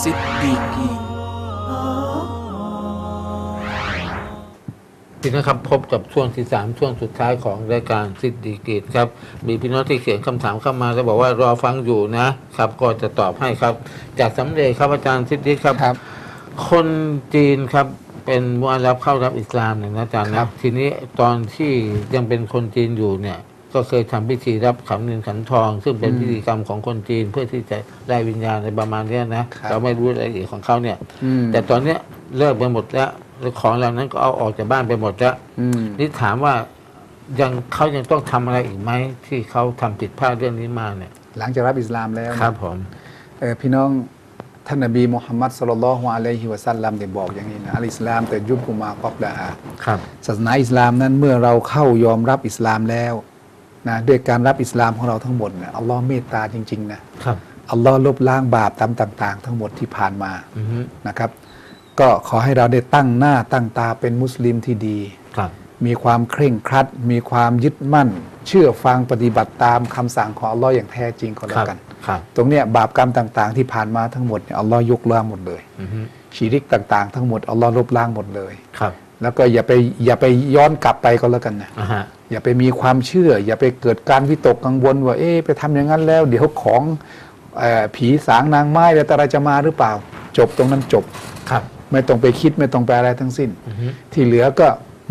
ซิดดีกีพี่นะครับพบกับช่วงที่สามช่วงสุดท้ายของรายการซิดดีกีตครับ มีพี่น้องที่เขียนคำถามเข้ามาแล้วบอกว่ารอฟังอยู่นะครับ ก็จะตอบให้ครับ จากสำเร็จครับอาจารย์ซิดดีครับครับคนจีนครับเป็นมุอัลลับเข้ารับอิสลามเนี่ยนะอาจารย์ครันะบทีนี้ตอนที่ยังเป็นคนจีนอยู่เนี่ย ก็เคยทำพิธีรับขันเงินขันทอง ซึ่งเป็นพิธีกรรมของคนจีนเพื่อที่จะได้วิญญาณในประมาณเนี้ยนะเราไม่รู้รายละเอียดของเขาเนี่ยอืมแต่ตอนเนี้ยเลิกไปหมดแล้วแล้วของเหล่านั้นก็เอาออกจากบ้านไปหมดแล้วอืมนี่ถามว่ายังเขายังต้องทำอะไรอีกไหมที่เขาทำผิดพลาดเรื่องนี้มาเนี่ย หลังจากรับอิสลามแล้วครับผมเออพี่น้องท่านนบีมุฮัมมัดสุลลัลลอฮุอะลัยฮิวะสัลลัมได้บอกอย่างนี้นะอัลอิสลามแต่ยุบกุมากอบดาฮาครับศาสนาอิสลามนั้นเมื่อเราเข้ายอมรับอิสลามแล้ว นะด้วยการรับอิสลามของเราทั้งหมดนะอัลลอฮ์เมตตาจริงๆนะครับอัลลอฮ์ลบล้างบาปตามต่าง ๆ ทั้งหมดที่ผ่านมาอือฮึนะครับ ก็ขอให้เราได้ตั้งหน้าตั้งตาเป็นมุสลิมที่ดีครับมีความเคร่งครัด มีความยึดมั่น เชื่อฟังปฏิบัติตามคำสั่งของอัลลอฮ์อย่างแท้จริงก็คแล้รัวบกันครับตรงเนี้ยบาปกรรมต่าง ๆ ที่ผ่านมาทั้งหมดเนี่ยอัลลอฮ์ยกล้างหมดเลยอือฮึชีริกต่าง ๆ ทั้งหมดอัลลอฮ์ลบล้างหมดเลยครับ แล้วก็อย่าไปอย่าไปย้อนกลับไปก็แล้วกันนะ อ่าฮะอย่าไปมีความเชื่อ อย่าไปเกิดการวิตกกังวลว่าเอ๊ะไปทำอย่างนั้นแล้ว เดี๋ยวของเออผีสางนางไม้อะไรต่ออะไรจะมาหรือเปล่า จบตรงนั้นจบครับ ไม่ต้องไปคิดไม่ต้องไปอะไรทั้งสิ้นอือฮึที่เหลือก็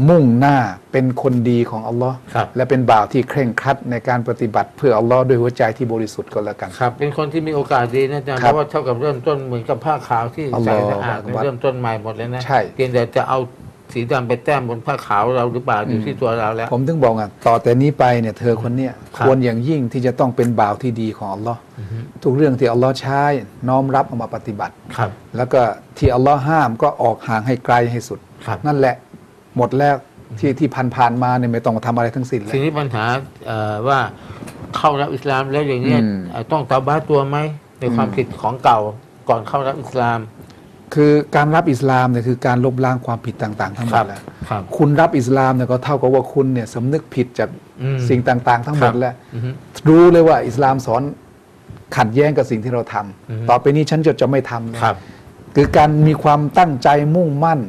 มุ่งหน้าเป็นคนดีของอัลลอฮ์ครับและเป็นบ่าวที่เคร่งครัดในการปฏิบัติเพื่ออัลลอฮ์ด้วยหัวใจที่บริสุทธิ์ก็แล้วกันครับ เป็นคนที่มีโอกาสดีนะอาจารย์คเพรับราะว่าเท่ากับเริ่มต้นเหมือนกับผ้าขาวที่อัลลใส่อฮ์สะอาดอักบัรเริ่มต้นใหม่หมดเลยนะใช่เพียงแต่จะเอา สีดำไปแต้มบนผ้าขาวเราหรือเปล่าอยู่ที่ตัวเราแล้ว ผมถึงบอกอะต่อแต่นี้ไปเนี่ยเธอคนเนี้ยครับควรอย่างยิ่งที่จะต้องเป็นบ่าวที่ดีของอัลลอฮ์อือฮึทุกเรื่องที่อัลลอฮ์ใช้น้อมรับเอามาปฏิบัติครับ แล้วก็ที่อัลลอฮ์ห้ามก็ออกห่างให้ไกลให้สุดครับนั่นแหละหมดแล้วที่ที่ผ่านผ่านๆมาเนี่ยไม่ต้องมาทำอะไรทั้งสิ้นเลทียนี้ปัญหาเอ่อว่าเข้ารับอิสลามแล้วอย่างเนี้ยอืมเอ่อต้องตาบ้าตัวไหมในความอืมผิดของเก่าก่อนเข้ารับอิสลาม คือการรับอิสลามเนี่ยคือการลบล้างความผิดต่างๆ ทั้งหมครัดบแล้วครับคุณรับอิสลามเนี่ยก็เท่ากับว่าคุณเนี่ยสำนึกผิดจากอืมสิ่งต่าง ๆ ทั้งหมดครับแล้วอือฮึรู้เลยว่าอิสลามสอนขัดแย้งกับสิ่งที่เราทำอือฮึต่อไปนี้ฉันจะจะไม่ทำแล้วครับ คือการมีความตั้งใจมุ่งมั่น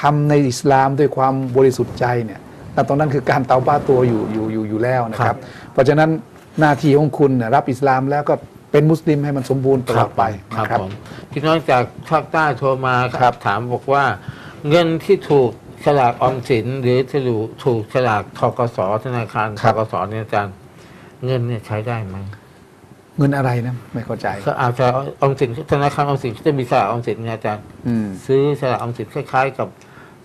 ทำในอิสลามด้วยความบริสุทธิ์ใจเนี่ยแต่ตรงนั้นคือการเตาบ้าตัวอยู่อยู่อยู่อยู่แล้วนะคครัรับบเพราะฉะนั้นหน้าที่ของคุณเนี่ยรับอิสลามแล้วก็ เป็นมุสลิมให้มันสมบูรณ์ตลอดไปครับนะครับ ผมพี่น้องจากภาคใต้โทรมาครับ ถามบอกว่า เงินที่ถูกฉลากออมสินหรือที่ถูกถูกฉลากทกสธนาคารทกสเนี่ยอาจารย์เงินเนี่ยใช้ได้ไหมเงินอะไรนะไม่เข้าใจก็อาจจะออมสินธนาคารออมสินเขาจะมีฉลากออมสินไงอาจารย์ อืมซื้อฉลากออมสินคล้ายๆ กับ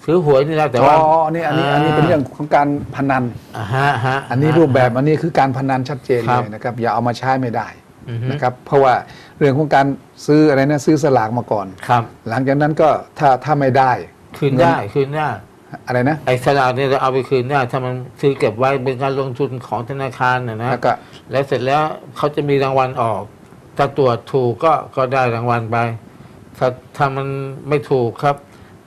ซื้อหวยนี่แหละแต่อ๋ว่าอนี่อันนี้อันนี้เป็นเรื่องของการพนัน อ่าฮะฮะ อันนี้รูปแบบอันนี้คือการพนันชัดเจนครัเลบยนะครับ อย่าเอามาใช้ไม่ได้อือฮึ นะครับเพราะว่าเรื่องของการซื้ออะไรนะซื้อสลากมาก่อนครับ หลังจากนั้นก็ถ้าถ้าไม่ได้ คืนได้คืนได้อะไรนะไอ้ฉลากเนี่ยเราเอาไปคืนได้ถ้ามันซื้อเก็บไว้เป็นการลงทุนของธนาคารนะนะแล้วก็แล้วเสร็จแล้วเขาจะมีรางวัลออก ถ้าตรวจถูกก็ก็ได้รางวัลไปถ้าถ้ามันไม่ถูกครับ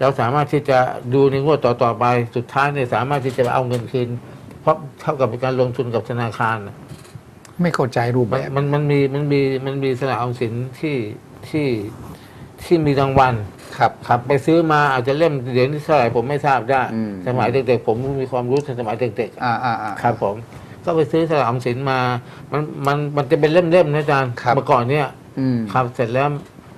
เราสามารถที่จะดูในงวดต่อต่อๆไปสุดท้ายเนี่ยสามารถที่จะเอาเงินคืน เพราะเท่ากับเป็นการลงทุนกับธนาคารน่ะ ไม่เข้าใจรูปมัแบนบมันมันมีมันมีมันมีสลากออมสินที่ที่ที่มีรางวัลครับ ครับไปซื้อมาอาจจะเล่มเดี๋ยวนี้เท่าไหร่ผมไม่ทราบได้ อืม สมัยเด็กๆผมมีความรู้สมัยเด็กๆ อ่าอ่าอ่า ครับผมก็ไปซื้อสลากออมสินมา มันมันมันจะเป็นเล่มๆนะอาจารย์ครับ เมื่อก่อนเนี่ย อืม ครับเสร็จแล้ว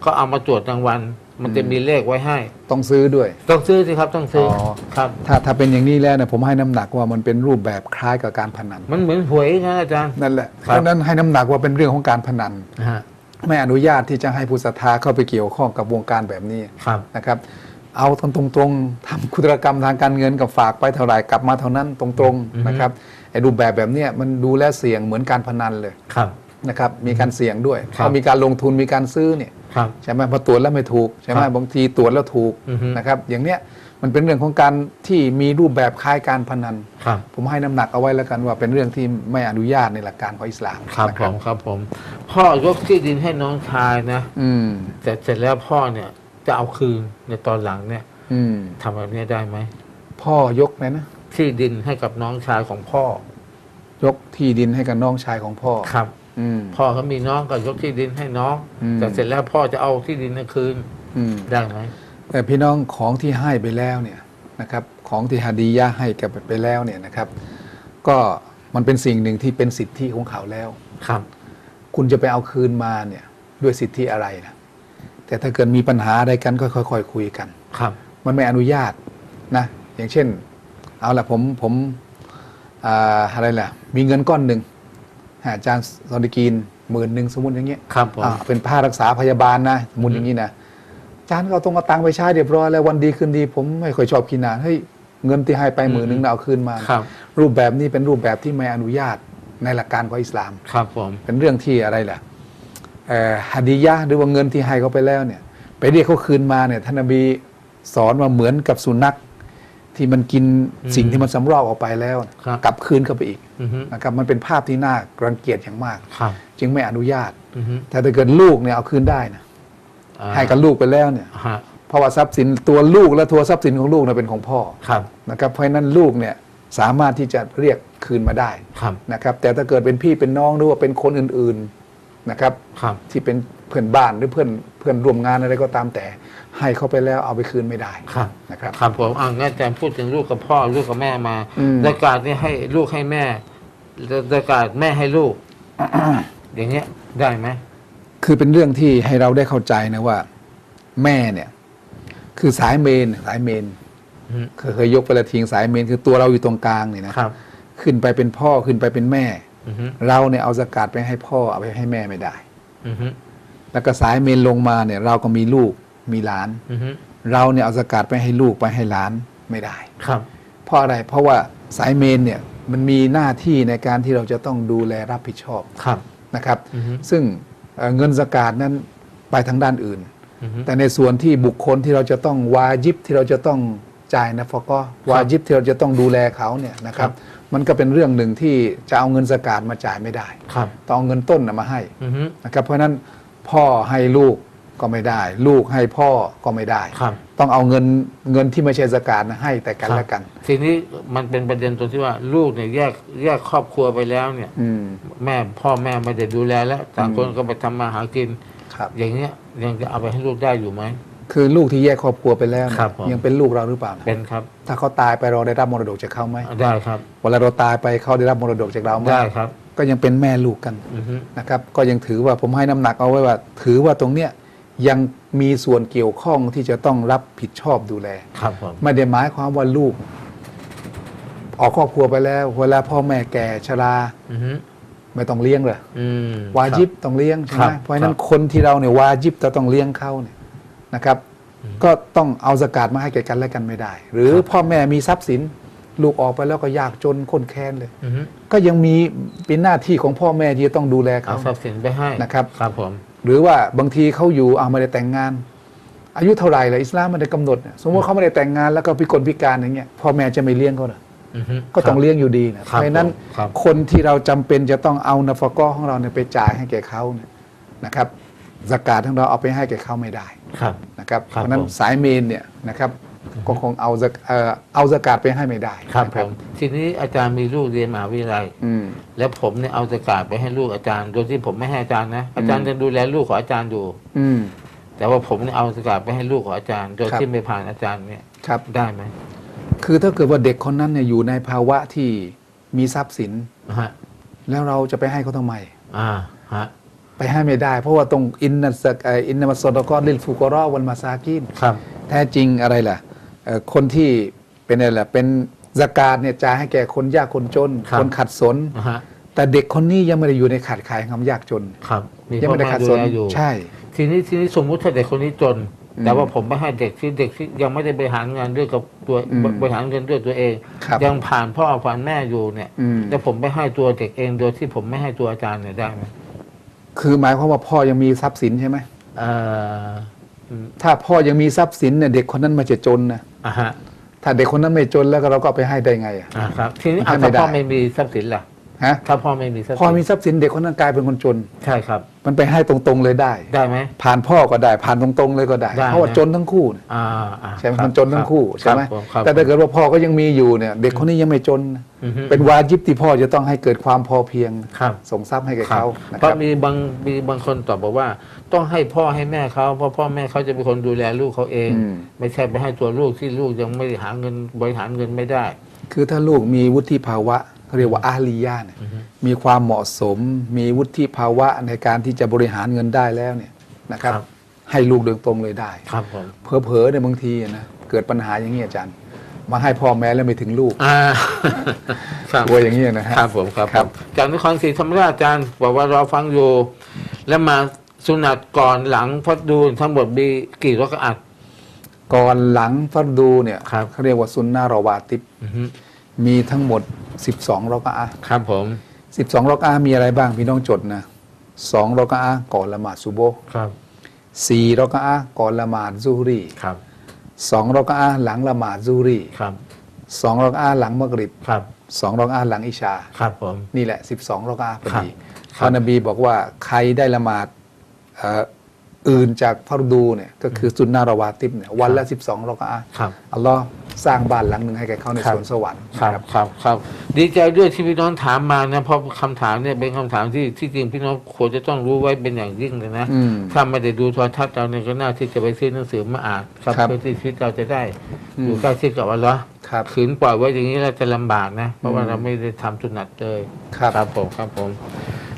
ก็เอามาตรวจรางวัล มันจะมีเลขไว้ให้ ต้องซื้อด้วย ต้องซื้อสิครับต้องซื้อออครับ ถ้าถ้าเป็นอย่างนี้แล้วเนี่ยผมให้น้ำหนักว่ามันเป็นรูปแบบคล้ายกับการพนัน มันเหมือนหวยนะอาจารย์ นั่นแหละครับเพราะฉะนั้นให้น้ำหนักว่าเป็นเรื่องของการพนันนะฮะไม่อนุญาตที่จะให้ผู้ศรัทธาเข้าไปเกี่ยวข้องกับวงการแบบนี้ครับ นะครับ เอาตรงๆทำคุตรกรรมทางการเงินกับฝากไปเท่าไหร่กลับมาเท่านั้นตรงอือฮึ ๆนะครับไอ้รูปแบบแบบเนี้ยมันดูแลเสี่ยงเหมือนการพนันเลย ครับ นะครับมีการเสี่ยงด้วยครับเขามีการลงทุนมีการซื้อเนี่ยครับ ใช่ไหมพอตรวจแล้วไม่ถูกใช่ไหมครับบางทีตรวจแล้วถูกอือฮึ นะครับอย่างเนี้ยมันเป็นเรื่องของการที่มีรูปแบบคล้ายการพนัน ครับ ผมให้น้ำหนักเอาไว้แล้วกันว่าเป็นเรื่องที่ไม่อนุญาตในหลักการของอิสลามครับนะผมครับผม พ่อยกที่ดินให้น้องชายนะอืมแต่เสร็จแล้วพ่อเนี่ยจะเอาคืนในตอนหลังเนี่ยอืมทำแบบนี้ได้ไหมพ่อยกเลยนะ ที่ดินให้กับน้องชายของพ่อ ยกที่ดินให้กับน้องชายของพ่อ ครับออืม พ่อเขามีน้องก็ยกที่ดินให้น้องอืมแต่เสร็จแล้วพ่อจะเอาที่ดินนั้นคืนอืมได้ไหมแต่พี่น้องของที่ให้ไปแล้วเนี่ยนะครับ ของที่ฮาดียะห์ให้กับไปแล้วเนี่ยนะครับ ก็มันเป็นสิ่งหนึ่งที่เป็นสิทธิของเขาแล้วครับ คุณจะไปเอาคืนมาเนี่ย ด้วยสิทธิอะไรนะแต่ถ้าเกิดมีปัญหาอะไรกันก็ค่อยๆคุยกันครับ มันไม่อนุญาตนะ อย่างเช่น เอาละผมผมอ่าอะไรล่ะ มีเงินก้อนหนึ่งให้ อาจารย์ซอดิกีนหมื่นหนึ่งสมมติอย่างเงี้ยครับผมอ่าเป็นค่ารักษาพยาบาลนะสมมติอย่างนี้นะอาจารย์ก็เอาตรงเอาตังค์ไปใช้เรียบร้อยแล้ววันดีคืนดี ผมไม่ค่อยชอบกินอาหารเฮ้ยเงินที่ให้ไปหมื่นหนึ่งน่ะเอาคืนมา ครับรูปแบบนี้เป็นรูปแบบที่ไม่อนุญาตในหลักการของอิสลาม ครับผมเป็นเรื่องที่อะไรล่ะเอ่อฮัดียะห์หรือว่าเงินที่ให้เขาไปแล้วเนี่ย ไปเรียกเขาคืนมาเนี่ยท่านนบีสอนว่าเหมือนกับสุนัข ที่มันกินสิ่งที่มันสำรอกออกไปแล้ว ครับกลับคืนเข้าไปอีกอือฮึนะครับมันเป็นภาพที่น่ารังเกียจอย่างมาก ครับจึงไม่อนุญาต อือฮึแต่ถ้าเกิดลูกเนี่ยเอาคืนได้นะอ่าให้กับลูกไปแล้วเนี่ยฮะเพราะว่าทรัพย์สินตัวลูกและตัวทรัพย์สินของลูกเนี่ยเป็นของพ่อครับนะครับเพราะฉะนั้นลูกเนี่ยสามารถที่จะเรียกคืนมาได้ครับนะครับแต่ถ้าเกิดเป็นพี่เป็นน้องหรือว่าเป็นคนอื่นๆนะครับ ครับ ที่เป็น เพื่อนบ้านหรือเพื่อนเพื่อนร่วมงานอะไรก็ตามแต่ ให้เขาไปแล้วเอาไปคืนไม่ได้ครับ นะครับ ครับผมอ่างั้นอาจารย์พูดถึงลูกกับพ่อลูกกับแม่มาอืมรายการนี้ให้ลูกให้แม่รายการแม่ให้ลูก อย่างเงี้ยได้ไหมคือเป็นเรื่องที่ให้เราได้เข้าใจนะว่า แม่เนี่ย คือสายเมนสายเมนอืมเคยเคยยกไปละทิ้งสายเมน คือตัวเราอยู่ตรงกลางเนี่ยนะครับ ขึ้นไปเป็นพ่อขึ้นไปเป็นแม่ อือฮึเราเนี่ยเอาสกาดไปให้พ่อเอาไปให้แม่ไม่ได้ อือฮึ แล้วก็สายเมนลงมาเนี่ย เราก็มีลูกมีหลานอือฮึเราเนี่ยเอาสกาดไปให้ลูกไปให้หลานไม่ได้ครับ เพราะอะไรเพราะว่าสายเมนเนี่ยมันมีหน้าที่ในการที่เราจะต้องดูแลรับผิดชอบครับนะครับอือฮึซึ่งเอ่อเงินสกาดนั้นไปทางด้านอื่นอือฮึแต่ในส่วนที่บุคคลที่เราจะต้องวาจิบที่เราจะต้องจ่ายนะฟก็วาจิบที่เราจะต้องดูแลเขาเนี่ยนะครับ มันก็เป็นเรื่องหนึ่งที่จะเอาเงินสกาดมาจ่ายไม่ได้ครับต้องเอาเงินต้นนะมาให้อือฮึนะครับเพราะฉะนั้น พ่อให้ลูกก็ไม่ได้ ลูกให้พ่อก็ไม่ได้ ครับ ต้องเอาเงินเงินที่ไม่ใช่สกาดนะให้แต่กันและกัน ทีนี้มันเป็นประเด็นตรงที่ว่าลูกเนี่ยแยกแยกครอบครัวไปแล้วเนี่ย อืม แม่พ่อแม่ไม่ได้ดูแลแล้วต่างคนก็ไปทำมาหากิน ครับ อย่างเงี้ยยังจะเอาไปให้ลูกได้อยู่ไหม คือลูกที่แยกครอบครัวไปแล้วเนี่ยครับผม ยังเป็นลูกเราหรือเปล่านะเป็นครับ ถ้าเขาตายไปเราได้รับมรดกจากเขาไหมได้ครับ เวลาเราตายไปเขาได้รับมรดกจากเราไหมได้ครับ ก็ยังเป็นแม่ลูกกันอือฮึนะครับก็ยังถือว่าผมให้น้ำหนักเอาไว้ว่า ถือว่าตรงเนี้ยยังมีส่วนเกี่ยวข้องที่จะต้องรับผิดชอบดูแลครับผมไม่ได้หมายความว่าลูก ออกครอบครัวไปแล้วเวลาพ่อแม่แก่ชราอือฮึไม่ต้องเลี้ยงเลยอืมวาจิบต้องเลี้ยงใช่ไหมครับเพราะฉะนั้คนรับคนที่เราเนี่ยวาจิบจะต้องเลี้ยงเขาเนี่ยนะครับ ก็ต้องเอาสกาดมาให้แก่กันและกันไม่ได้ หรือพ่อแม่มีทรัพย์สิน ลูกออกไปแล้วก็ยากจนคนแค้นเลย อือฮึก็ยังมีเป็นหน้าที่ของพ่อแม่ที่จะต้องดูแลเอาเขา ทรัพย์สินไปให้นะครับ ครับผม หรือว่าบางทีเขาอยู่เอาไม่ได้แต่งงาน อายุเท่าไหร่ล่ะอิสลามไม่ได้กำหนดเนี่ยสมมติเขาไม่ได้แต่งงานแล้วก็พิกลพิการอย่างเงี้ยพ่อแม่จะไม่เลี้ยงเขาเหรออือฮึก็ต้องครับเลี้ยงอยู่ดีนะคเพรับราะฉะนั้น ผมครับ คนที่เราจำเป็นจะต้องเอานาฟกอของเราเนี่ยไปจ่ายให้แก่เขาเนี่ยนะครับสกาดของเราเอาไปให้แก่เขาไม่ได้ครับ นะครับครัเพบราะฉะนั้นผม สายเมนเนี่ยนะครับ ก็คงเอาสกเอ่อเอาสกาดไปให้ไม่ได้ครับนะผมทีนี้อาจารย์มีลูกเรียนมหาวิทยาลัยอืมแล้วผมเนี่ยเอาสกาดไปให้ลูกอาจารย์โดยที่ผมไม่ให้อาจารย์นะอาจารย์จะดูแลลูกของอาจารย์อยู่ อืมแต่ว่าผมเนี่ยเอาสกาดไปให้ลูกของอาจารย์ โดยครับที่ไม่ผ่านอาจารย์เนี่ยครับได้ไหมคือถ้าเกิดว่าเด็กคนนั้นเนี่ยอยู่ในภาวะที่มีทรัพย์สินฮะแล้วเราจะไปให้เขาทำไมอ่าฮะไปให้ไม่ได้ เพราะว่าตรงอินนัสเอ่ออินนัมัสซอดกอลิลฟูกอรอวันมาซากินครับแท้จริงอะไรล่ะเอ่อ คนที่เป็นอะไรล่ะเป็นสกาดเนี่ยจ่ายให้แก่คนยากคนจน ครับ คนขัดสนนะฮะแต่เด็กคนนี้ยังไม่ได้อยู่ในขาดขายคำยากจน ครับมียังพ่อไม่ได้แม่ขัดดูสนแลอยู่ ใช่ ทีนี้ทีนี้สมมุติถ้าเด็กคนนี้จน อืมแต่ว่าผมไม่ให้เด็กที่เด็กที่ยังไม่ได้บริหารงานด้วยกับตัวอืมบริหารเงินด้วยตัวเอง ครับ ยังผ่านพ่อผ่านแม่อยู่เนี่ยอืม แล้วผมไปให้ตัวเด็กเองโดยที่ผมไม่ให้ตัวอาจารย์เนี่ยได้ไหมคือหมายความว่าพ่อยังมีทรัพย์สินใช่ไหม เอ่ออืม ถ้าพ่อยังมีทรัพย์สินเนี่ยเด็กคนนั้นมันจะจนนะอ่าฮะถ้าเด็กคนนั้นไม่จนแล้วก็เราก็เอาไปให้ได้ไงอะอ่าครับ ทีนี้ให้อะไม่ถ้าพ่อได้ไม่มีทรัพย์สินล่ะฮะถ้าพ่อไม่มีทรัพย์พอสินมีทรัพย์สินเด็กคนนั้นกลายเป็นคนจน ใช่ครับ มันไปให้ตรงๆเลยได้ ได้ไหมผ่านพ่อก็ได้ ผ่านตรงๆเลยก็ได้ได้เพราะว่านะจนทั้งคู่เนี่ยอ่าอ่าใช่ไหมครับมันจนทั้งคู่รับใช่ไหมครับผครับแต่ถ้าเกิดว่าพ่อก็ยังมีอยู่เนี่ย เด็กคนนี้ยังไม่จนนะอือฮึเป็นวาจิบที่พ่อจะต้องให้เกิดความพอเพียงครับส่งทรัพย์ให้แก่ครับเขานะเพครัราะบมีบางมีบางคนตอบบอกว่า ต้องให้พ่อให้แม่เขาเพราะพ่อแม่เขาจะเป็นคนดูแลลูกเขาเองอืมไม่ใช่ไปให้ตัวลูกที่ลูกยังไม่ได้หาเงินบริหารเงินไม่ได้ คือถ้าลูกมีวุฒิภาวะเขาเรียกว่าอาลียะเนี่ยอือฮึมีความเหมาะสม มีวุฒิภาวะในการที่จะบริหารเงินได้แล้วเนี่ยนะครับครับให้ลูกโดยตรงเลยได้ครับผมเผลอๆเนี่ยบางทีนะเกิดปัญหาอย่างนี้อาจารย์ มาให้พ่อแม่แล้วไม่ถึงลูกอ่าครับกลัวอย่างนี้นะฮะครับผมครับครับผมจากนครศรีธรรมราชอาจารย์บอกว่าเราฟังอยู่แล้วมา สุนัตก่อนหลังพัดดูทั้งหมดมีกี่รักอัด ก่อนหลังฟัดดูเนี่ยครับ เขาเรียกว่าซุนนะรอวาติบอือฮึมีทั้งหมด 12รอกะอะห์ครับผม 12รอกะอะห์มีอะไรบ้างพี่น้องจดนะ2รอกะอะห์ก่อนละหมาดซุโบฮ์ครับ4รอกะอะห์ก่อนละหมาดซุฮรีครับ2รอกะอะห์หลังละหมาดซุฮรีครับ2รอกะอะห์หลังมักริบครับ2รอกะอะห์หลังอิชา ครับผม นี่แหละ 12รอกะอะห์พอดีครับพระนบีบอกว่าใครได้ละหมาดเอ่ออื่นจากฟัรดูเนี่ยก็คือซุนนะรอวาติบเนี่ยวันละ 12รอกะอะห์ครับอัลลอฮ์สร้างบ้านหลังหนึ่งให้แก่เขาในครับสวนสวรรค์ครับนะครับครับครับ ดีใจด้วยที่พี่น้องถามมานะเพราะคำถามเนี่ยเป็นคำถามที่ที่จริงพี่น้องควรจะต้องรู้ไว้เป็นอย่างยิ่งเลยนะอืมถ้าไม่ได้ดูโทรทัศน์เราเนี่ยก็น่าที่จะไปซื้อหนังสือมาอ่านครับครับเพื่อที่ชีวิตเราจะได้อืมอยู่ใกล้ชิดกับอัลลอฮ์ครับขืนปล่อยไว้อย่างนี้เราจะลำบากนะ เพราะว่าอืมเราไม่ได้ทำสุนัตเลยครับครับผมครับผม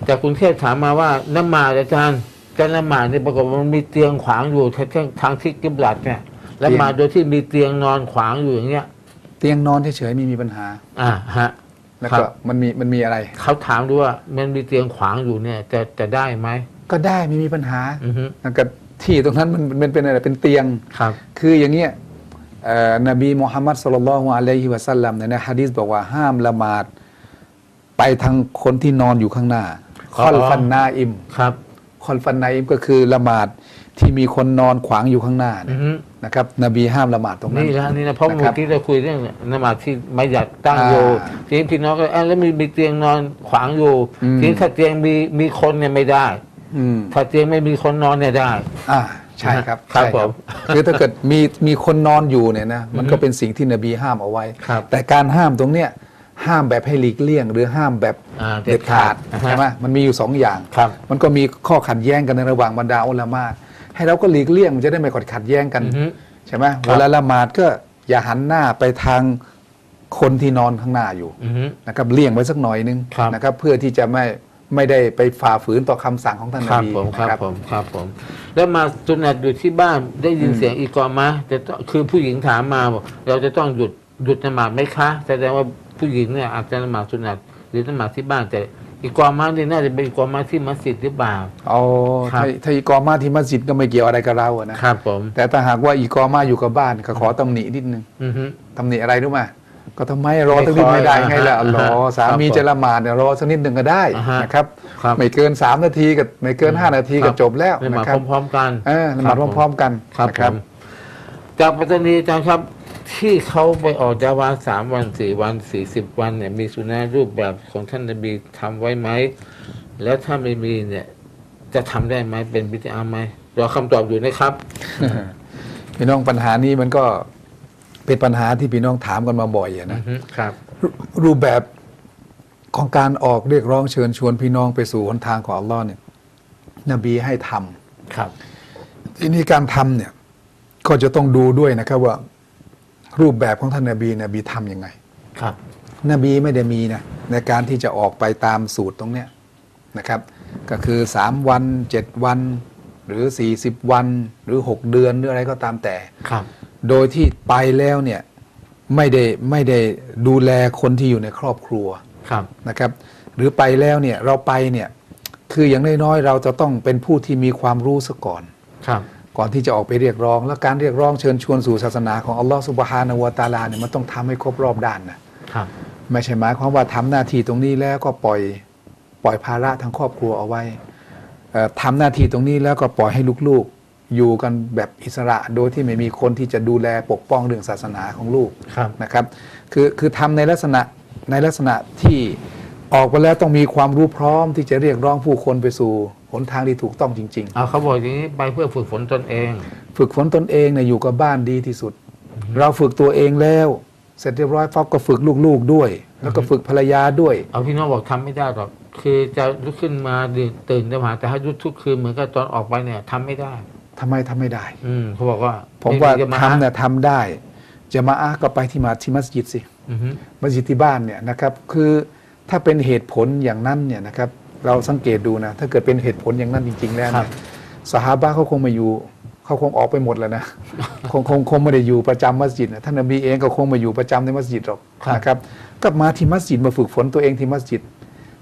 แต่คุณเทพถามมาว่าน้ำมาดอาจารย์ การละหมาดเนี่ยปรากฏว่ามันมีเตียงขวางอยู่ทางทางทิศกิบลัดเนี่ยละหมาดโดยที่มีเตียงนอนขวางอยู่อย่างเงี้ย เตียงนอนเฉยๆไม่มีปัญหา อ่าฮะ แล้วครัก็บมันมีมันมีอะไร เขาถามดูว่ามันมีเตียงขวางอยู่เนี่ยจะจะได้ไหมก็ได้ไม่มีปัญหาอือฮึแล้วก็ที่ตรงนั้นมันมันเป็นอะไรเป็นเตียง ครับ คืออย่างเงี้ยเอ่อนบีมุฮัมมัดสุลลัลลอฮุอะลัยฮิวะสัลลัมเนี่ยในฮะดีษบอกว่าห้ามละหมาด ไปทางคนที่นอนอยู่ข้างหน้าคอลฟันนาอิม ครับ คอลฟันนาอิมก็คือละหมาดที่มีคนนอนขวางอยู่ข้างหน้าอืเนี่ยอฮึนะครับ นบีห้ามละหมาดตรงนั้นนี่นะนี่นะเพราะนะคเมื่รัอบกี้เราคุยเรื่องนมาดที่ไม่หยัดตั้งอยู่อ่าทีนี้พี่น้องก็เอ้าแล้วมีมีเตียงนอนขวางอยู่อืมทีนี้ถ้าเตียงมีมีคนเนี่ยไม่ได้อืมถ้าเตียงไม่มีคนนอนเนี่ยได้ อ่าใช่ครับครับใช่ผมคือถ้าเกิดมีมีคนนอนอยู่เนี่ยนะมันก็เป็นสิ่งที่นบีห้ามเอาไว้ครับแต่การห้ามตรงเนี้ย ห้ามแบบให้หลีกเลี่ยง หรือห้ามแบบอ่าเด็ดขาดอ่าฮะใช่ไหมมันมีอยู่สองอย่าง ครับ มันก็มีข้อขัดแย้งกันในระหว่างบรรดาอุลามะให้เราก็หลีกเลี่ยงมันจะได้ไม่กดขัดแย้งกัน อือฮึ ใช่ไหมครับเวลาละหมาดก็อย่าหันหน้าไปทางคนที่นอนข้างหน้าอยู่อือฮึ นะครับเลี่ยงไว้สักหน่อยนึงครับ นะครับเพื่อที่จะไม่ไม่ได้ไปฝ่าฝืนต่อคำสั่งของท่านคนรับบีผมครับนะ ผมครับผม แล้วมาสุนัตอยู่ที่บ้านได้ยินอืมเสียงอีกอมะแต่ต้องคือผู้หญิงถามมาบอกเราจะต้องหยุดหยุดนมาดไหมคะ แสดงว่า ผู้หญิงเนี่ยอาจจะนมาดสุนัตหรือนมาดที่บ้านแต่อีกอมะนี่น่าจะเป็นอีกอมะที่มัสยิดหรือเปล่า เอาครับถ้าถ้าอีกอมาที่มัสยิดก็ไม่เกี่ยวอะไรกับเราอะนะครับผม แต่ถ้าหากว่าอีกอมาอยู่กับบ้านก็ขอตำหนินิดนึงอือฮึ ตำหนิอะไรรู้ไหมก็ทำไมรอไม่ตั้งนิดคอยไม่ได้ไงล่ะอ่าฮะอัลลอฮ์สามีครับผมจะละหมาดเนี่ยรอสักนิดหนึ่งก็ได้อ่าฮะนะครับ ครับไม่เกินสามนาทีกับไม่เกินห้านาทีคก็รับจบแล้วละหมาดนะครับพร้อมๆกันเออละหมาดพร้อมๆกันครับนะ ผมจากปัตตานีอาจารย์ครับ ที่เขาไปออกจาวาสามวันสี่วันสี่สิบวันเนี่ยมีสุนัขรูปแบบของท่านนบีทำไว้ไหม แล้วถ้าไม่มีเนี่ย จะทำได้ไหมเป็นบิดาไหมรอคำตอบอยู่นะครับพี่น้องปัญหานี้มันก็เป็นปัญหาที่พี่น้องถามกันมาบ่อยอะอืนะอฮึครับรูรูปแบบของการออกเรียกร้องเชิญชวนพี่น้องไปสู่หนทางของอัลลอฮ์เนี่ย นบีให้ทำครับ ทีนี้การทำเนี่ย ก็จะต้องดูด้วยนะครับว่า รูปแบบของท่านนบีนบีทำยังไง ครับ นบีไม่ได้มีนะในการที่จะออกไปตามสูตรตรงเนี้ยนะครับ ก็คือ 3 วัน 7 วัน หรือ 40 วัน หรือ 6 เดือนหรืออะไรก็ตามแต่ครับ โดยที่ไปแล้วเนี่ยไม่ได้ไม่ได้ดูแลคนที่อยู่ในครอบครัวครับนะครับ หรือไปแล้วเนี่ยเราไปเนี่ยคืออย่างน้อยๆเราจะต้องเป็นผู้ที่มีความรู้ซะก่อนครับ ก่อนที่จะออกไปเรียกร้อง แล้วการเรียกร้องเชิญชวนสู่ศาสนาของอัลลอฮฺสุบฮานาวะตะอาลาเนี่ยมันต้องทำให้ครบรอบด้านนะครับไม่ใช่หมายความว่าทำหน้าที่ตรงนี้แล้วก็ปล่อยปล่อยภาระทางครอบครัวเอาไว้เอ่อทำหน้าที่ตรงนี้แล้วก็ปล่อยให้ลูกๆ อยู่กันแบบอิสระโดยที่ไม่มีคนที่จะดูแลปกป้องเรื่องศาสนาของลูกครับนะครับคือคือทำในลักษณะในลักษณะที่ออกไปแล้วต้องมีความรู้พร้อมที่จะเรียกร้องผู้คนไปสู่ หนทางที่ถูกต้องจริงเอาเขาบอกอย่างนี้ไปเพื่อฝึกฝนตนเองๆฝึกฝนตนเองเนี่ยอยู่กับบ้านดีที่สุด เราฝึกตัวเองแล้ว เสร็จเรียบร้อยปั๊บก็ฝึกลูกๆด้วย แล้วก็ฝึกภรรยาด้วย เอาพี่น้องบอกทำไม่ได้หรอกคือจะลุกขึ้นมาดื่นตื่นจะมาแต่ถ้ายุดทุกคืนเหมือนกับตอนออกไปเนี่ยทำไม่ได้ทำไมทำไม่ได้ อืมเขาบอกว่า ผมว่าจะมาทำเนี่ยทำได้ จะมาอาก็ไปที่มาที่มัสยิดสิอือฮึมัสยิดที่บ้านเนี่ยนะครับ คือถ้าเป็นเหตุผลอย่างนั้นเนี่ยนะครับ เราสังเกตดูนะ ถ้าเกิดเป็นเหตุผลอย่างนั้นจริง ๆ แล้วครับเนี่ยสหาบะเขาคงไมาอยู่เขาคงออกไปหมดแล้วนะคงคงคงไม่ได้อยู่ประจำมัสยิดนะท่านนบีเองก็คงไมาอยู่ประจำในมัสยิดหรอกนะครับก็มาที่มัสยิดมาฝึกฝนตัวเองที่มัสยิด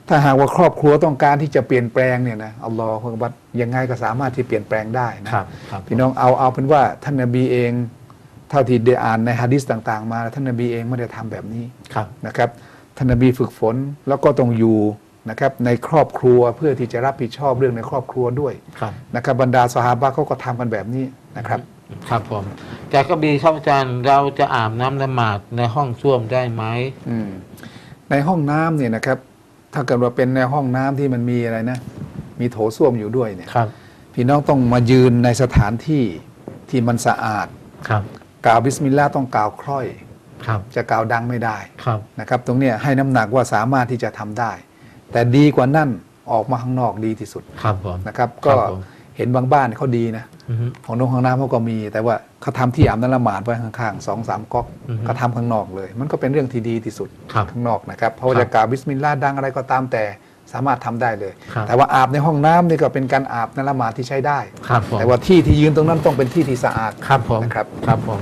ถ้าหากว่าครอบครัวต้องการที่จะเปลี่ยนแปลงเนี่ยนะอัลลอฮฺบัดยังไงก็สามารถที่เปลี่ยนแปลงได้นะครับครับพี่น้องเอาเอาเป็นว่าท่านนบีเองเท่าที่ได้อ่านในฮะดิษต่างๆ มาท่านนบีเองไม่ได้ทำแบบนี้ครับนะครับท่านนบีฝึกฝนแล้วก็ต้องอยู่ นะครับในครอบครัวเพื่อที่จะรับผิดชอบเรื่องในครอบครัวด้วยครับนะครับบรรดาสหาบะเขาก็ทำกันแบบนี้นะครับครับผมจากกระบี่ครับอาจารย์เราจะอาบน้ำละหมาดในห้องส้วมได้ไหมอืมในห้องน้ำเนี่ยนะครับ ถ้าเกิดว่าเป็นในห้องน้ำที่มันมีอะไรนะ มีโถส้วมอยู่ด้วยเนี่ยครับ พี่น้องต้องมายืนในสถานที่ที่มันสะอาดครับกล่าวบิสมิลลาห์ต้องกล่าวคร่อยครับจะกล่าวดังไม่ได้ครับนะครับ ตรงเนี้ยให้น้ำหนักว่าสามารถที่จะทำได้ แต่ดีกว่านั่นออกมาข้างนอกดีที่สุดครับผมนะครับคก็รับผมเห็นบางบ้านเขาดีนะ อือฮึ ของนงของน้ำเขาก็มี แต่ว่าเขาทำที่อาบน้ำละหมาดไว้ข้างๆสองสามก๊อกอือฮึเขาทำข้างนอกเลย มันก็เป็นเรื่องที่ดีที่สุดครับ ข้างนอกนะครับเพราะว่าครับจะกล่าวบิสมิลลาห์ดังอะไรก็ตามแต่สามารถทำได้เลย ครับ แต่ว่าอาบในห้องน้ำนี่ก็เป็นการอาบในละหมาดที่ใช้ได้ ครับผมแต่ว่าที่ที่ยืนตรงนั้นต้องเป็นที่ที่สะอาด ครับผมนะครับ ครับผม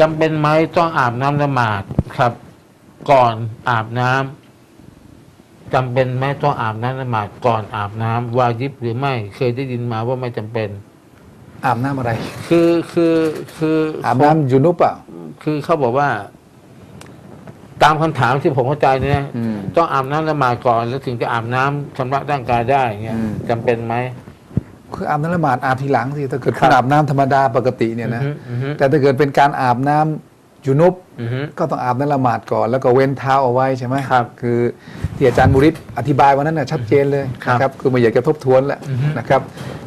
จำเป็นไหมต้องอาบน้ำละหมาดครับ ก่อนอาบน้ำ จำเป็นไหมต้องอาบน้ำละหมาดก่อนอาบน้ำวาญิบหรือไม่เคยได้ยินมาว่าไม่จำเป็น อาบน้ำอะไร คือคือคืออาบน้ำยูนุปอะ คือเขาบอกว่า ตามคำถามที่ผมเข้าใจเนี่ยอืมต้องอาบน้ำละหมาดก่อน แล้วถึงจะอาบน้ำชำระร่างกายได้เงี้ยอืม จำเป็นไหม คืออาบน้ำละหมาดอาบทีหลังสิถ้าเกิดครับคุณอาบน้ำธรรมดาปกติเนี่ยนะ อือฮึอือฮึแต่ถ้าเกิดเป็นการอาบน้ำ ยูนุปอือฮึก็ต้องอาบน้ำละหมาดก่อน แล้วก็เว้นเท้าเอาไว้ใช่ไหมครับ คือที่อาจารย์บุริศอธิบายวันนั้นน่ะชัดเจนเลยครับนะครับคือไมาอยากจะทบทวนแหละอือฮึนะครับ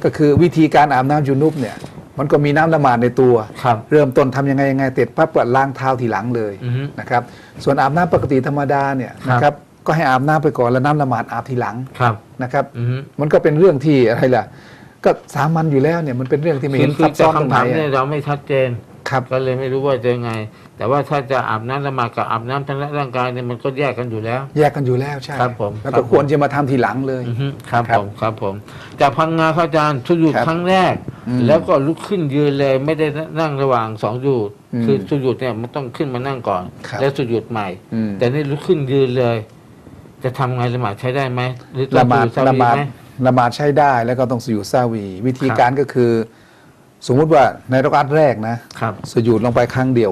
ก็คือวิธีการอาบน้ำยูนุปเนี่ยมันก็มีน้ำละหมาดในตัวครับเริ่มต้นทำยังไงยังไงเสร็จปั๊บก็ล้างเท้าทีหลังเลยอือฮึนะครับส่วนอาบน้ำปกติธรรมดาเนี่ยครับนะครับก็ให้อาบน้ำไปก่อนแล้วน้ำละหมาดอาบทีหลังครับนะครับอือฮึมันก็เป็นเรื่องที่อะไรล่ะก็สามัญอยู่แล้วเนี่ยมันเป็นเรื่องที่ไม่เห็นคืซับซ้อนแต่ตรงไหนคำถามเนี่ยอะเราไม่ชัดเจน ครับก็เลยไม่รู้ว่าจะยังไง แต่ว่าถ้าจะอาบน้ำละหมาดกับอาบน้ำชำระร่างกายเนี่ยมันก็แยกกันอยู่แล้ว แยกกันอยู่แล้วใช่ครับผมแล้วครัก็บผม ควรจะมาทำทีหลังเลย อือฮึครับครับผมครับผมจากพังงาเข้าอาจารย์สุญูดครับครั้งแรก อืมแล้วก็ลุกขึ้นยืนเลยไม่ได้นั่งระหว่างสองสุญูดอืมคือสุญูดเนี่ยมันต้องขึ้นมานั่งก่อน ครับ แล้วสุญูดใหม่ อืมแต่นี่ลุกขึ้นยืนเลย จะทำไงละหมาดใช้ได้ไหมหรือต้อละงหมาดสุญูละซาหมาดไหม ละหมาดใช้ได้แล้วก็ต้องสยุดซาวี วิธีครับ การก็คือ สมมุติว่าในรักอัตแรกนะครับสยุดลงไปครั้งเดียว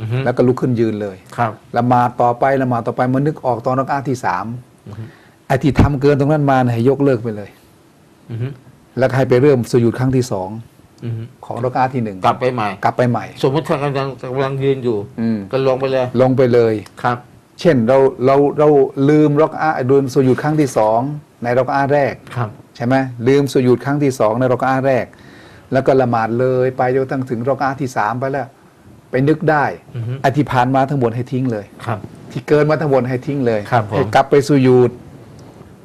อือฮึแล้วก็ลุกขึ้นยืนเลยครับละหมาดต่อไปละหมาดต่อไปมันนึกออกตอนรักอัตที่สามอือฮึไอ้ที่ทำเกินตรงนั้นมาเนี่ยให้ยกเลิกไปเลย อือฮึแล้วก็ให้ไปเริ่มสยุดครั้งที่สองอือฮึของรักอัตที่หนึ่งกลับไปใหม่ กลับไปใหม่ สมมติถ้ากำลังกำลังยืนอยู่ อืม ก็ลงไปเลยลงไปเลย ครับ เช่นเราเราเราลืมรักอาลืมสุญูดครั้งที่สองในรักอาแรก ครับ ใช่ไหมลืมสุญูดครั้งที่สองในรักอาแรก แล้วก็ละหมาดเลยไปจนตั้งถึงรักอาที่สามไปแล้ว ไปนึกได้อือฮึไอที่ผ่านมาทั้งหมดให้ทิ้งเลยครับ ที่เกินมาทั้งหมดให้ทิ้งเลยครับผมให้กลับไปสุญูด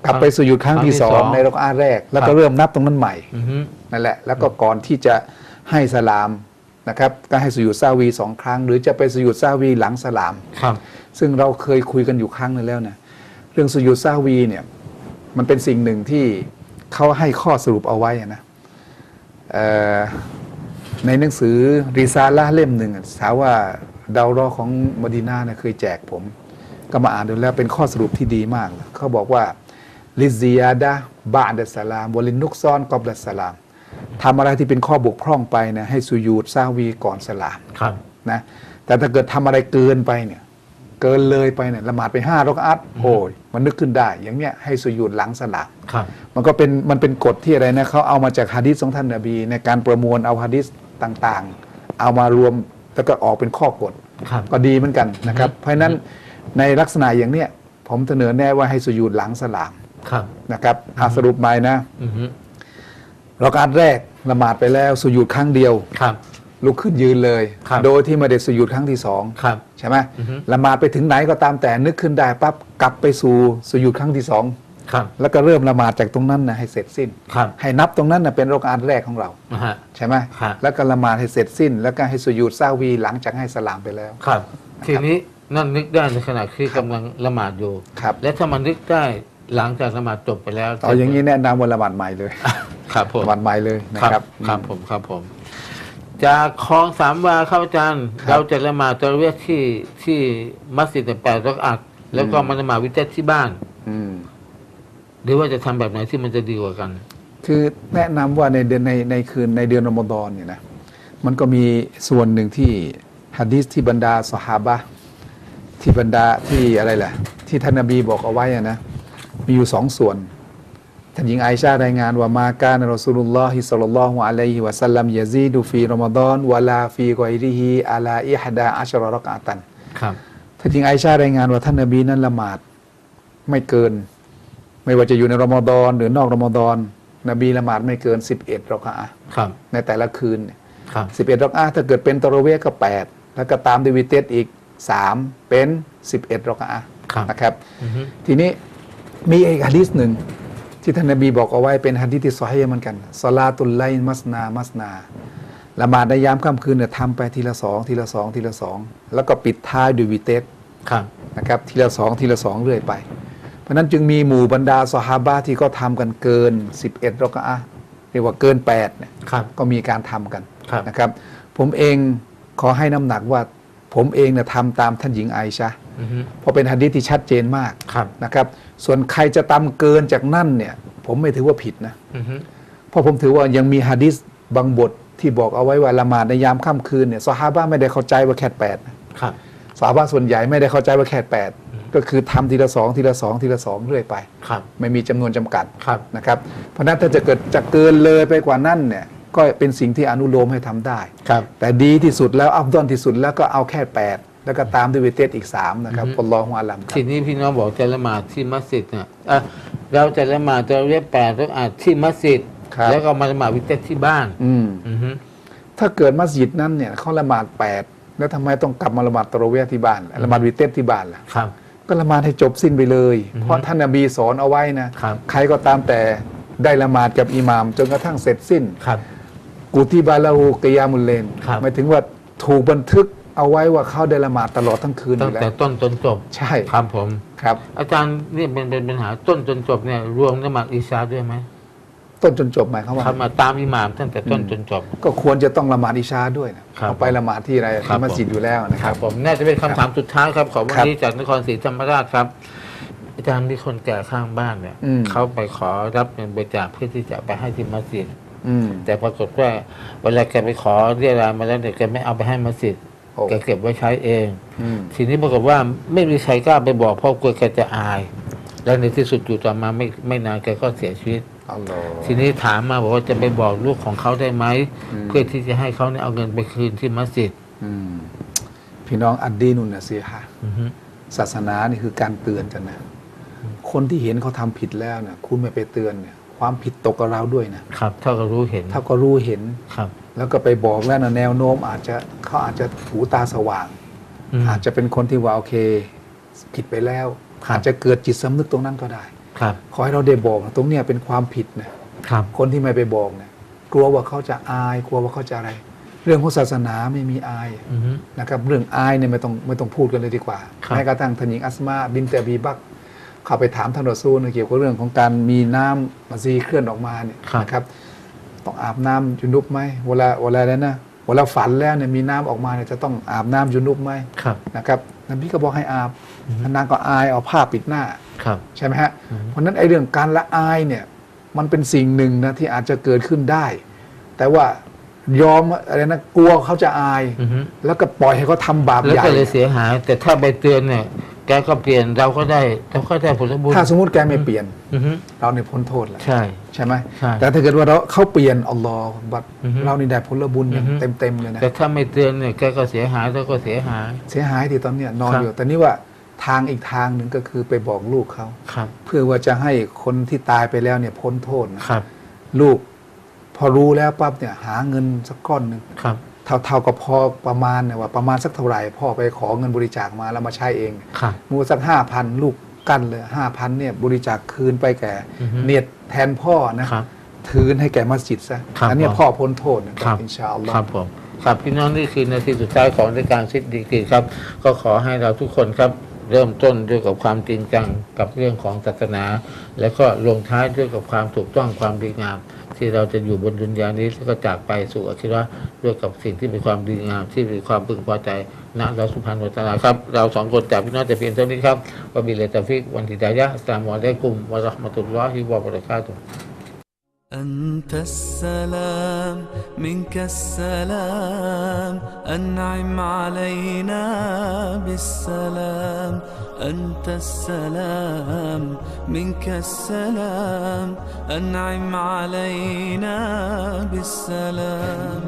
กลับไปสุญูดครั้งที่สองในรักอาแรก แล้วครัก็บเริ่มนับตรงนั้นใหม่อือฮึนั่นแหละ แล้วก็ก่อนที่จะให้สลามนะครับก็ให้สุญูดซาวีสองครั้ง หรือจะไปสุญูดซาวีหลังสลามครับ ซึ่งเราเคยคุยกันอยู่ครั้งหนึงแล้วนะเรื่องสุญูดซาวีเนี่ยมันเป็นสิ่งหนึ่งที่เขาให้ข้อสรุปเอาไว้อะนะเอ่อ ในหนังสือริซาละเล่มหนึ่งอะถามว่าดาวรอของมดีนาเนี่ยเคยแจกผม ก็มาอ่านดูแล้วเป็นข้อสรุปที่ดีมากเลยเขาบอกว่าลิซิยาดะบาดัสสลามวลินุกซอนกอบดัสสลามทำอะไรที่เป็นข้อบกพร่องไปเนี่ยให้สุญูดซาวีก่อนสลามครับนะแต่ถ้าเกิดทำอะไรเกินไปเนี่ย เกินเลยไปเนี่ยละหมาดไปห้ารอกอัตโอ้ยมันนึกขึ้นได้อย่างเนี้ยให้สุญูดหลังสลามครับมันก็เป็นมันเป็นกฎที่อะไรนะเขาเอามาจากฮะดิษของท่านนบี ในการประมวลเอาฮะดิษต่างๆ เอามารวมแล้วก็ออกเป็นข้อกฎครับก็ดีเหมือนกันนะครับ เพราะฉะนั้นในลักษณะอย่างเนี้ยผมเสนอแน่ว่าให้สุญูดหลังสลามครับนะครับอาสรุปใหม่นะอือฮึเราการแรกละหมาดไปแล้วสุญูดครั้งเดียวครับ ลุกขึ้นยืนเลย ครับโดยที่ไม่ได้สุญูดครั้งที่สองครับใช่ไหมอือฮึ ละหมาดไปถึงไหนก็ตามแต่นึกขึ้นได้ปั๊บกลับไปสู่สุญูดครั้งที่สองครับแล้วก็เริ่มละหมาดจากตรงนั้นนะให้เสร็จสิ้น ครับให้นับตรงนั้นนะเป็นโรกาสแรกของเรา นะฮะ ใช่ไหมครับ แล้วก็ละหมาดให้เสร็จสิ้น แล้วก็ให้สุญูดซาวีหลังจากให้สลามไปแล้ว ครับ ทีนี้นั่นนึกได้ในขณะที่กำลังละหมาดอยู่ ครับ และถ้ามันนึกได้หลังจากละหมาดจบไปแล้วเอาอย่างนี้แนะนำว่าละหมาดใหม่เลยครับผมละหมาดใหม่เลยนะคครัรับบ ครับผมครับผม จากคลองสามวาเข้าอาจารย์ ครับ เราจะละหมาดตะเวียที่ที่มัสยิดแปดรักอัดแล้วก็อืมมาละหมาดวิเตที่บ้าน อืม หรือว่าจะทำแบบไหนที่มันจะดีกว่ากัน คือแนะนำว่าในเดือนในในคืนในเดือนรอมฎอนเนี่ยนะมันก็มีส่วนหนึ่งที่ฮะดีษที่บรรดาสหาบะห์ที่บรรดาที่อะไรแหละที่ท่านนบีบอกเอาไว้อะนะมีอยู่สองส่วน ท่านหญิงไอชารายงานว่ามาการรอสูลุลลอฮิสัลลัลลอฮุอะลัยฮิวะสัลลัมยะซีดุฟีรอมฎอนวะลาฟีกอยริฮิอะลาอิฮดาอัชรอรักอะตันครับท่านหญิงไอชารายงานว่าท่านนบีนั้นละหมาดไม่เกิน ไม่ว่าจะอยู่ในรอมฎอนหรือนอกรอมฎอนนบีละหมาดไม่เกิน 11รอกอะห์ครับ ในแต่ละคืนครับ11รอกอะห์ถ้าเกิดเป็นตะเราะเวห์ก็ 8 แล้วก็ตามด้วยวิเตสอีก 3 เป็น 11รอกอะห์ครับนะครับอือฮึทีนี้มีอีกฮะดีษหนึ่ง ที่ท่านนบีบอกเอาไว้เป็นฮะดีษที่ซอฮีห์เหมือนกันสลาตุลไลน์มัสนามัสนาละหมาดในยามค่ำคืนเนี่ยทำไปทีละสองทีละสองทีละสองแล้วก็ปิดท้ายด้วยวิเตสครับนะครับทีละสองทีละสองเรื่อยไป เพราะฉะนั้นจึงมีหมู่บรรดาสหาบะห์ที่ก็ทำกันเกิน 11รอกอะห์เรียกว่าเกิน8เนี่ยครับก็มีการทำกันครับนะครับ ผมเองขอให้น้ำหนักว่าผมเองเนี่ยทำตามท่านหญิงไอชะห์อือฮึ เพราะเป็นฮะดีษที่ชัดเจนมากครับนะครับ ส่วนใครจะตามเกินจากนั่นเนี่ย ผมไม่ถือว่าผิดนะอือฮึเพราะผมถือว่ายังมีฮะดีษบางบทที่บอกเอาไว้ว่าละหมาดในยามค่ำคืนเนี่ยสหาบะห์ไม่ได้เข้าใจว่าแค่แปดนะครับสาวบ้านส่วนใหญ่ไม่ได้เข้าใจว่าแค่แปดก็คือทำทีละสองทีละสองทีละสองเรื่อยไปครับไม่มีจำนวนจำกัดครับนะครับ เพราะฉะนั้นถ้าจะเกิดจะเกินเลยไปกว่านั้นเนี่ยก็เป็นสิ่งที่อนุโลมให้ทำได้ครับแต่ดีที่สุดแล้วอัพดอนที่สุดแล้วก็เอาแค่8 แล้วก็ตามด้วยเวเตสอีก 3 นะครับอือฮึอัลลอฮฺอาลัมครัทีบนี้พี่น้องบอกจะละหมาดที่มัสยิดเนี่ยเอะเราจะละหมาดตะเวียแปดรักอัดที่มัสยิดครับแล้วก็มาละหมาดวิเตที่บ้าน อืมอือฮึถ้าเกิดมัสยิดนั้นเนี่ยเขาละหมาด 8 แล้วทำไมต้องกลับมาละหมาดตะเราะเวห์ที่บ้านล่ะละหมาดวิเตสที่บ้านล่ะ ครับ ก็ละหมาดให้จบสิ้นไปเลยอือฮึเพราะท่านนบีสอนเอาไว้นะ ครับ ใครก็ตามแต่ได้ละหมาดกับอิหมาม จนกระทั่งเสร็จสิ้น ครับกูติบาลาหูกิยามุลเลนครับ หมายถึงว่าถูกบันทึก เอาไว้ว่าเขาได้ละหมาดตลอดทั้งคืนอตั้งยู่แล้แต่วต้นจนจบใช่ครับผม ครับ อาจารย์นี่เป็นเป็นปัญหาต้นจนจบเนี่ยรวมละหมาดอิชาด้วยไหมต้นจนจบหมายความว่าครับมาตามอิหม่ามตั้งแต่ต้นจนจบ ก็ควรจะต้องละหมาดอิชาด้วยนะครับเอาไปละหมาดที่อะไรครับ ที่มัสยิดอยู่แล้วนะคครัรับ บผมน่าจะเป็นคำถามสุดท้ายครับของวันครับนี้จากนครศรีธรรมราชครับ อาจารย์มีคนแก่ข้างบ้านเนี่ยอืม เขาไปขอรับเงินบริจาคเพื่อที่จะไปให้ที่มัสยิดอืมแต่ปรากฏว่าเวลาแกไปขอเรียรายมาแล้วเนี่ยแกไม่เอาไปให้มัสยิดโอ้ แกเก็บไว้ใช้เองอืมทีนี้ปรากฏว่าไม่มีใครกล้าไปบอกเพราะกลัวแกจะอาย แล้วในที่สุดอยู่ต่อมาไม่ไม่นานแกก็เสียชีวิตอัลลอฮ์ทีนี้ถามมาบอกว่าจะไปบอกลูกของเขาได้ไหมอืมเพื่อที่จะให้เขาเนี่ยเอาเงินไปคืนที่มัสยิดอืมพี่น้องอัดดีนุนนะสิฮะอือฮึศาสนานี่คือการเตือนกันนะคนที่เห็นเขาทำผิดแล้วเนี่ยคุณไม่ไปเตือนเนี่ย ความผิดตกกับเราด้วยนะครับ เท่ากับรู้เห็นถ้าก็รู้เห็นครับ แล้วก็ไปบอกแล้วนะแนวโน้มอาจจะเขาอาจจะหูตาสว่างอืมอาจจะเป็นคนที่ว่าโอเค ผิดไปแล้วครับอาจจะเกิดจิตสำนึกตรงนั้นก็ได้ ครับ ขอให้เราได้บอกนะตรงเนี้ยเป็นความผิดนะครับ คนที่ไม่ไปบอกเนี่ยกลัวว่าเขาจะอาย กลัวว่าเขาจะอะไร เรื่องของศาสนาไม่มีอายอือฮึนะครับ เรื่องอายเนี่ยไม่ต้องไม่ต้องพูดกันเลยดีกว่าครับแม้กระทั่งท่านหญิงอัสมาบินเตอบีบักเข้าไปถามท่านรอซูลเกี่ยวกับเรื่องของการมีน้ำมาซีเคลื่อนออกมาเนี่ยนะครับ ต้องอาบน้ำยุนุบไหมเวลาเวลาแล้วนะ เวลาฝันแล้วเนี่ยมีน้ำออกมาเนี่ยจะต้องอาบน้ำยุนุบไหมครับนะครับนบีก็บอกให้อาบนางก็อายเอาผ้าปิดหน้าครับใช่ไหมฮะอืมเพราะฉะนั้นไอ้เรื่องการละอายเนี่ยมันเป็นสิ่งหนึ่งนะที่อาจจะเกิดขึ้นได้ แต่ว่ายอมอะไรนะกลัวเขาจะอายอือฮึแล้วก็ปล่อยให้เขาทำบาปแล้วใหญ่ก็เลยเสียหาย แต่ถ้าไปเตือนเนี่ย แกก็เปลี่ยนเราก็ได้เราก็ได้ผลบุญ ถ้าสมมติแกไม่เปลี่ยนอือฮึ เราเนี่ยพ้นโทษแล้วใช่ ใช่ไหมใช่แต่ถ้าเกิดว่าเราเขาเปลี่ยนอัลลอฮ์บัดอือฮึเรานี่ได้ผลบุญอย่างอือฮึ เต็มๆเลยนะแต่ถ้าไม่เตือนเนี่ยแกก็เสียหายแล้วก็เสียหาย เสียหายที่ตอนเนี้ยนอนครับ อยู่ แต่นี่ว่าทางอีกทางหนึ่งก็คือไปบอกลูกเขาครับ เพื่อว่าจะให้คนที่ตายไปแล้วเนี่ยพ้นโทษนะครับ ลูก พอรู้แล้วปั๊บเนี่ยหาเงินสักก้อนหนึ่งครับ เท่าเท่ากับพอประมาณเนี่ยว่าประมาณสักเท่าไหร่พ่อไปขอเงินบริจาคมาแล้วมาใช้เองครับ มูสักห้าพันลูกกั้นเลยห้าพันเนี่ยบริจาคคืนไปแก่อือฮึ เนียดแทนพ่อนะ ครับถืนให้แก่มัสยิดซะครับอันเนี้ยผมพ่อพ้นโทษนะคครัรับบอินชาอัลลอครัฮ์บผมครับพี่น้องนี่คือนาทีสุดท้ายของรายการซิดดีกรีครับ ก็ขอให้เราทุกคนครับ เริ่มต้นด้วยกับความจริงจังกับเรื่องของศาสนา แล้วก็ลงท้ายด้วยกับความถูกต้องความดีงาม ที่เราจะอยู่บนดุนยานี้แล้วก็จากไปสู่อาคิเราะห์ด้วยกับสิ่งที่มีความดีงาม ที่มีความพึงพอใจนะเราสุภาพนุตะอาลาครับ เราสองคนจากพี่น้องแต่เพียงเท่านี้ครับวะบิลลาฮิตตอฟิกวันฮิดายะฮ์อัสสลามุอะลัยกุมวะเราะห์มะตุลลอฮิวะบะเราะกาตุฮ์ أنت السلام منك السلام أنعم علينا بالسلام أنت السلام منك السلام أنعم علينا بالسلام.